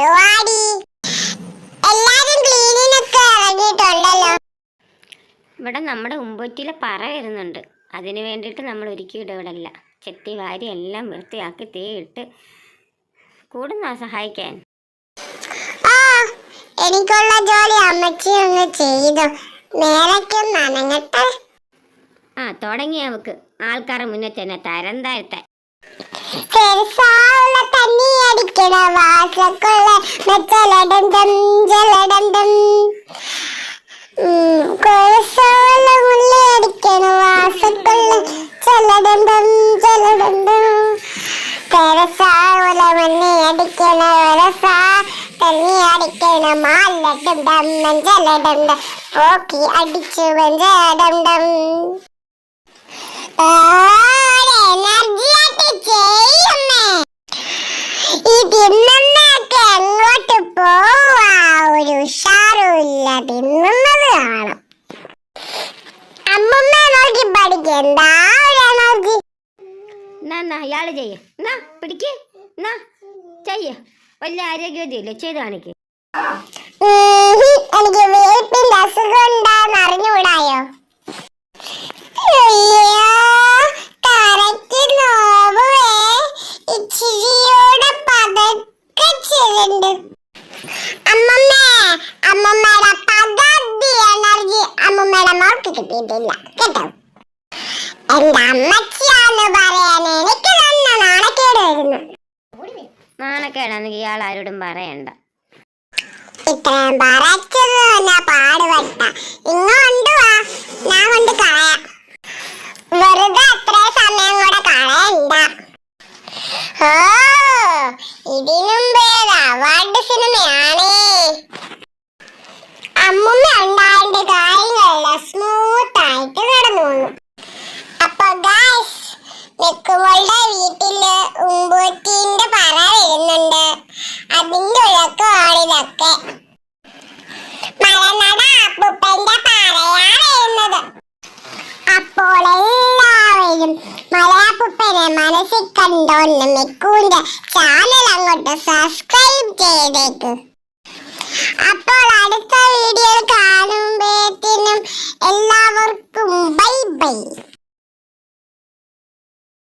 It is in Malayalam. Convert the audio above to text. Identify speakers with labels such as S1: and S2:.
S1: പരിപാടി. എല്ലാരും ക്ലീനിനൊക്കെ ഇറങ്ങിയിട്ടുണ്ടല്ലോ.
S2: ഇവിടെ നമ്മുടെ ഉമ്പൂറ്റിയിലെ പറ വരുന്നുണ്ട്. അതിന് വേണ്ടിയിട്ട് നമ്മൾ ഒരുക്കി ഇടവിടല്ല ചെത്തി വാരി എല്ലാം വൃത്തിയാക്കി തീയിട്ട് കൂടുന്ന സഹായിക്കാൻ.
S1: ആ എനിക്കുള്ള ജോലി അമ്മച്ചി ഒന്ന് ചെയ്തു. നേരയ്ക്കും നനങ്ങട്ടെ
S2: ആ തുടങ്ങി നമുക്ക് ആൾക്കാരുടെ മുന്നേ തന്നെ തരം താഴ്ത്താൻ.
S1: நிக்கட வாசக்குள்ள மெச்சலடம் தம் ஜலடம் தம் கொலசோல உள்ளே அடிக்கணும் வாசக்குள்ள ஜலடம் தம் ஜலடம் தம் பெரசா உல மண்ணி அடிச்சு மஞ்சளடம் தம் ஆ ഇതിന്നൊക്കെ എങ്ങോട്ട് പോവാ? ഒരു ഉഷാറുമില്ല. തിന്നുന്നത് കാണാം. അമ്മമ്മ നോക്കി ഒരു എനർജി
S2: എന്നാ എന്നാ ഇയാൾ ചെയ്യ. എന്നാ പിടിക്ക്. എന്നാ ചെയ്യ. വലിയ ആരോഗ്യവതിയില്ലേ? ചെയ്ത് കാണിക്ക്.
S1: എനിക്ക് ചെല്ലുണ്ട് അമ്മമ്മേ അമ്മമ്മയുടെ പകുതി എനർജി അമ്മമ്മയുടെ മോൾക്ക് കിട്ടിയിട്ടില്ല. കേട്ടോ? എന്റെ അമ്മച്ചിയാന്ന് പറയാൻ എനിക്ക് തന്നെ നാണക്കേട് വരുന്നു
S2: നാണക്കേടാന്ന് ഇയാൾ ആരോടും പറയണ്ട.
S1: ഇത്രയും പറച്ചത് തന്നെ പാടുപെട്ട. ഇങ്ങോണ്ട് വാ ഞാൻ കൊണ്ട് കളയാം. വെറുതെ അത്രേ സമയം കൂടെ കളയണ്ട. ഓ ഇതിനും ഇതൊക്കെ മലനട അപ്പൂപ്പന്റെ പറയാണ് വരുന്നത് അപ്പോൾ എല്ലാവരും മലയാപ്പൂപ്പനെ മനസ്സിൽ കണ്ടോന്ന് മിക്കുവിന്റെ ചാനൽ അങ്ങോട്ട് സബ്സ്ക്രൈബ് ചെയ്തേക്ക്. അപ്പോൾ അടുത്ത വീഡിയോയിൽ കാണുമ്പോഴത്തേനും എല്ലാവർക്കും ബൈ ബൈ.